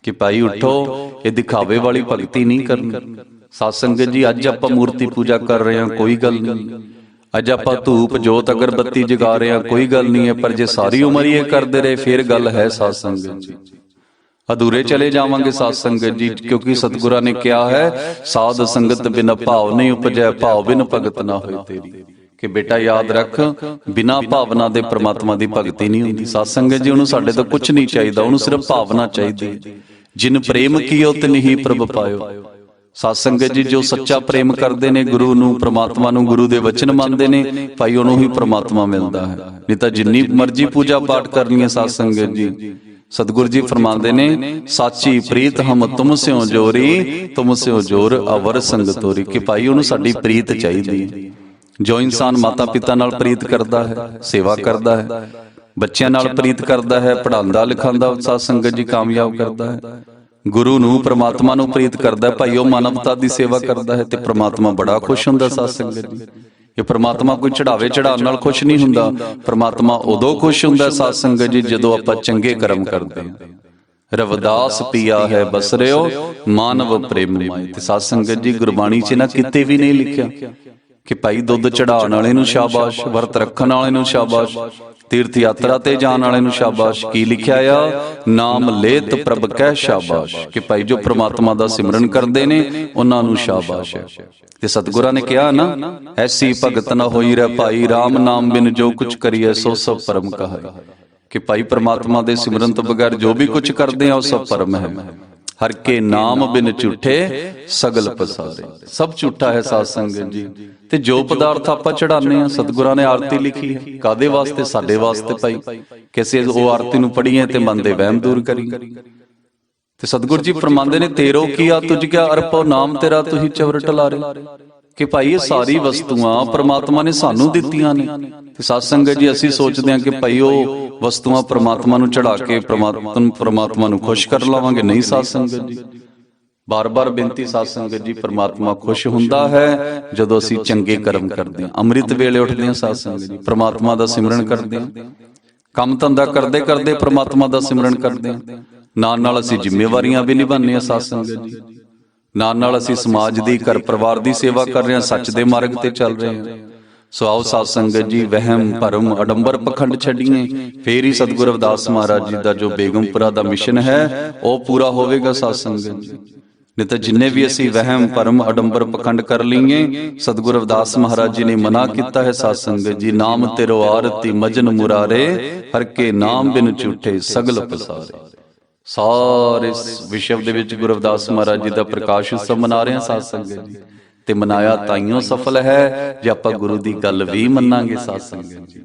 ਕਿ ਭਾਈ ਉਠੋ, ਇਹ ਦਿਖਾਵੇ ਵਾਲੀ ਭਗਤੀ ਨਹੀਂ ਕਰਨੀ। ਸਾਧ ਜੀ, ਅੱਜ ਆਪਾਂ ਮੂਰਤੀ ਪੂਜਾ ਕਰ ਰਹੇ ਹਾਂ, ਕੋਈ ਗੱਲ ਨਹੀਂ। ਅੱਜ ਆਪਾਂ ਧੂਪ ਜੋਤ ਅਗਰਬੱਤੀ ਜਗਾ ਰਹੇ ਹਾਂ ਕੋਈ ਗੱਲ ਨਹੀਂ ਹੈ ਪਰ ਜੇ ਸਾਰੀ ਉਮਰ ਇਹ ਕਰਦੇ ਰਹੇ ਫਿਰ ਗੱਲ ਹੈ ਸਾਧ ਸੰਗਤ ਜੀ ਅਧੂਰੇ ਚਲੇ ਜਾਵਾਂਗੇ ਸਾਧ ਸੰਗਤ ਜੀ ਕਿਉਂਕਿ ਸਤਿਗੁਰਾਂ ਨੇ ਕਿਹਾ ਹੈ ਸਾਧ ਸੰਗਤ ਬਿਨ ਭਾਵ ਨਹੀਂ ਉਪਜੈ ਭਾਵ ਬਿਨ ਭਗਤ ਨਾ ਹੋਏ ਤੇਰੀ। ਕਿ ਬੇਟਾ ਯਾਦ ਰੱਖ ਬਿਨਾ ਭਾਵਨਾ ਦੇ ਪ੍ਰਮਾਤਮਾ ਦੀ ਭਗਤੀ ਨਹੀਂ ਹੁੰਦੀ। ਸਾਧ ਸੰਗਤ ਜੀ ਉਹਨੂੰ ਸਾਡੇ ਤੋਂ ਕੁਝ ਨਹੀਂ ਚਾਹੀਦਾ ਉਹਨੂੰ ਸਿਰਫ ਭਾਵਨਾ ਚਾਹੀਦੀ। ਜਿਨ ਪ੍ਰੇਮ ਕੀਓ ਤਿਨਹੀ ਪ੍ਰਭ ਪਾਇਓ। ਸਾਧ ਸੰਗਤ ਜੀ ਜੋ ਸੱਚਾ ਪ੍ਰੇਮ ਕਰਦੇ ਨੇ ਗੁਰੂ ਨੂੰ ਪ੍ਰਮਾਤਮਾ ਨੂੰ ਗੁਰੂ ਦੇ ਵਚਨ ਮੰਨਦੇ ਨੇ ਭਾਈ ਉਹਨੂੰ ਹੀ ਪ੍ਰਮਾਤਮਾ ਮਿਲਦਾ ਹੈ। ਨਹੀਂ ਤਾਂ ਜਿੰਨੀ ਮਰਜ਼ੀ ਪੂਜਾ ਪਾਠ ਕਰਨੀ ਹੈ ਸਾਧ ਸੰਗਤ ਜੀ। ਸਤਿਗੁਰੂ ਜੀ ਫਰਮਾਉਂਦੇ ਨੇ ਸਾਚੀ ਪ੍ਰੀਤ ਹਮ ਤੁਮ ਸਿਓ ਜੋਰੀ ਤੁਮ ਸਿਓ ਜੋਰ ਅਵਰ ਸੰਗ ਤੋਰੀ। ਕਿ ਭਾਈ ਉਹਨੂੰ ਸਾਡੀ ਪ੍ਰੀਤ ਚਾਹੀਦੀ ਹੈ। ਜੋ ਇਨਸਾਨ ਮਾਤਾ ਪਿਤਾ ਨਾਲ ਪ੍ਰੀਤ ਕਰਦਾ ਹੈ ਸੇਵਾ ਕਰਦਾ ਹੈ ਬੱਚਿਆਂ ਨਾਲ ਪ੍ਰੀਤ ਕਰਦਾ ਹੈ ਪੜਾਉਂਦਾ ਲਿਖਾਉਂਦਾ ਸਾਧ ਸੰਗਤ ਜੀ ਕਾਮਯਾਬ ਕਰਦਾ ਹੈ। ਗੁਰੂ ਨੂੰ ਪ੍ਰਮਾਤਮਾ ਨੂੰ ਪ੍ਰੀਤ ਕਰਦਾ ਭਾਈ, ਉਹ ਮਾਨਵਤਾ ਦੀ ਸੇਵਾ ਕਰਦਾ ਹੈ ਤੇ ਪ੍ਰਮਾਤਮਾ ਬੜਾ ਖੁਸ਼ ਹੁੰਦਾ ਸਾਧ ਸੰਗਤ ਜੀ ਇਹ ਪ੍ਰਮਾਤਮਾ ਕੋਈ ਚੜਾਵੇ ਚੜਾਉਣ ਨਾਲ ਖੁਸ਼ ਨਹੀਂ ਹੁੰਦਾ, ਪ੍ਰਮਾਤਮਾ ਉਦੋਂ ਖੁਸ਼ ਹੁੰਦਾ ਸਾਧ ਸੰਗਤ ਜੀ, ਜਦੋਂ ਆਪਾਂ ਚੰਗੇ ਕਰਮ ਕਰਦੇ ਹਾਂ। ਰਵਿਦਾਸ ਪੀਆ ਹੈ ਬਸਰਿਓ, ਮਾਨਵ ਪ੍ਰੇਮ ਮਾਏ। ਤੇ ਸਾਧ ਸੰਗਤ ਜੀ, ਗੁਰਬਾਣੀ 'ਚ ਨਾ ਕਿਤੇ ਵੀ ਨਹੀਂ ਲਿਖਿਆ ਕਿ ਭਾਈ ਦੁੱਧ ਚੜਾਉਣ ਵਾਲੇ ਨੂੰ ਸ਼ਾਬਾਸ਼, ਵਰਤ ਰੱਖਣ ਵਾਲੇ ਨੂੰ ਸ਼ਾਬਾਸ਼। ਤੀਰਥ ਯਾਤਰਾ ਤੇ ਜਾਣ ਵਾਲੇ ਨੂੰ ਸ਼ਾਬਾਸ਼ ਕੀ ਲਿਖਿਆ ਆ? ਨਾਮ ਲੇਤ ਪ੍ਰਭ ਕਹਿ ਸ਼ਾਬਾਸ਼। ਕਿ ਭਾਈ ਜੋ ਪ੍ਰਮਾਤਮਾ ਦਾ ਸਿਮਰਨ ਕਰਦੇ ਨੇ ਉਹਨਾਂ ਨੂੰ ਸ਼ਾਬਾਸ਼। ਹੈ ਤੇ ਸਤਿਗੁਰਾਂ ਨੇ ਕਿਹਾ ਨਾ ਐਸੀ ਭਗਤ ਨਾ ਹੋਈ ਰਹਿ ਭਾਈ RAM ਨਾਮ ਬਿਨ ਜੋ ਕੁਛ ਕਰੀਏ ਸੋ ਸਭ ਪਰਮ ਕਹਾਈ ਕਿ ਭਾਈ ਪ੍ਰਮਾਤਮਾ ਦੇ ਸਿਮਰਨ ਤੋਂ ਬਗੈਰ ਜੋ ਵੀ ਕੁਝ ਕਰਦੇ ਆ ਉਹ ਸਭ ਪਰਮ ਹੈ। ਹਰ ਕੇ ਨਾਮ ਬਿਨ ਝੂਠੇ ਸਗਲ ਪਸਾਰੇ। ਸਭ ਝੂਠਾ ਹੈ ਸਾਧ ਸੰਗਤ ਜੀ। ਤੇ ਜੋ ਪਦਾਰਥ ਆਪਾਂ ਚੜਾਉਂਦੇ ਆ ਸਤਿਗੁਰਾਂ ਨੇ ਆਰਤੀ ਲਿਖੀ ਹੈ। ਕਾਦੇ ਵਾਸਤੇ? ਸਾਡੇ ਵਾਸਤੇ ਭਾਈ। ਕਿਸੇ ਉਹ ਆਰਤੀ ਨੂੰ ਪੜੀਏ ਤੇ ਮਨ ਦੇ ਵਹਿਮ ਦੂਰ ਕਰੀ ਤੇ ਸਤਿਗੁਰ ਜੀ ਫਰਮਾਉਂਦੇ ਨੇ ਤੇਰੋ ਕੀਆ ਤੁਝ ਕਿਆ ਅਰਪੋ ਨਾਮ ਤੇਰਾ ਤੁਹੀ ਚਵਰਟ ਲਾਰੇ। ਕਿ ਭਾਈ ਇਹ ਸਾਰੀ ਵਸਤੂਆਂ ਪ੍ਰਮਾਤਮਾ ਨੇ ਸਾਨੂੰ ਦਿੱਤੀਆਂ ਨੇ। ਤੇ ਸਾਧ ਸੰਗਤ ਜੀ ਅਸੀਂ ਸੋਚਦੇ ਹਾਂ ਕਿ ਭਾਈ ਉਹ ਵਸਤੂਆਂ ਪ੍ਰਮਾਤਮਾ ਨੂੰ ਚੜਾ ਕੇ ਪ੍ਰਮਾਤਮਾ ਪ੍ਰਮਾਤਮਾ ਨੂੰ ਖੁਸ਼ ਕਰ ਲਾਵਾਂਗੇ। ਨਹੀਂ ਸਾਧ ਸੰਗਤ ਜੀ। ਬਾਰ-ਬਾਰ ਬੇਨਤੀ ਸਾਧ ਸੰਗਤ ਜੀ ਪ੍ਰਮਾਤਮਾ ਖੁਸ਼ ਹੁੰਦਾ ਹੈ ਜਦੋਂ ਅਸੀਂ ਚੰਗੇ ਕਰਮ ਕਰਦੇ ਹਾਂ। ਅੰਮ੍ਰਿਤ ਵੇਲੇ ਉੱਠਦੇ ਹਾਂ ਸਾਧ ਸੰਗਤ ਜੀ। ਪ੍ਰਮਾਤਮਾ ਦਾ ਸਿਮਰਨ ਕਰਦੇ ਹਾਂ। ਕੰਮ ਧੰਦਾ ਕਰਦੇ ਕਰਦੇ ਪ੍ਰਮਾਤਮਾ ਦਾ ਸਿਮਰਨ ਕਰਦੇ ਹਾਂ। ਨਾਲ ਨਾਲ ਅਸੀਂ ਜ਼ਿੰਮੇਵਾਰੀਆਂ ਵੀ ਨਿਭਾਉਂਦੇ ਹਾਂ ਸਾਧ ਸੰਗਤ ਜੀ। ਨਾਲ ਨਾਲ ਅਸੀਂ ਸਮਾਜ ਦੀ, ਘਰ ਪਰਿਵਾਰ ਦੀ ਸੇਵਾ ਕਰ ਰਹੇ ਹਾਂ, ਸੱਚ ਦੇ ਮਾਰਗ ਤੇ ਚੱਲ ਰਹੇ ਹਾਂ। ਸੋ ਆਓ ਸਾਧ ਸੰਗਤ ਜੀ, ਵਹਿਮ, ਭਰਮ, ਅਡੰਬਰ ਪਖੰਡ ਛੱਡੀਏ। ਫੇਰ ਹੀ ਸਤਿਗੁਰੂ ਰਵਿਦਾਸ ਮਹਾਰਾਜ ਜੀ ਦਾ ਜੋ ਬੇਗਮਪੁਰਾ ਦਾ ਮਿਸ਼ਨ ਹੈ, ਉਹ ਪੂਰਾ ਹੋਵੇਗਾ ਸਾਧ ਸੰਗਤ ਜੀ। ਨਹੀਂ ਤਾਂ ਜਿੰਨੇ ਵੀ ਅਸੀਂ ਵਹਿਮ, ਭਰਮ, ਅਡੰਬਰ ਪਖੰਡ ਕਰ ਲਈਏ, ਸਤਿਗੁਰੂ ਅਵਦਾਸ ਮਹਾਰਾਜ ਜੀ ਨੇ ਮਨਾ ਕੀਤਾ ਹੈ ਸਾਧ ਸੰਗਤ ਜੀ, ਨਾਮ ਤੇਰੋ ਆਰਤੀ ਮਜਨ ਮੁਰਾਰੇ, ਹਰ ਕੇ ਨਾਮ ਬਿਨ ਝੂਠੇ ਸਗਲ ਪਸਾਰੇ। ਸਾਰੇ ਵਿਸ਼ਵ ਦੇ ਵਿੱਚ ਗੁਰੂ ਰਵਿਦਾਸ ਮਹਾਰਾਜ ਜੀ ਦਾ ਪ੍ਰਕਾਸ਼ ਉਤਸਵ ਮਨਾ ਰਹੇ ਹਾਂ ਸਾਧ ਸੰਗਤ ਜੀ। ਤੇ ਮਨਾਇਆ ਤਾਈਓ ਸਫਲ ਹੈ, ਜੇ ਆਪਾਂ ਗੁਰੂ ਦੀ ਗੱਲ ਵੀ ਮੰਨਾਂਗੇ ਸਾਧ ਸੰਗਤ ਜੀ।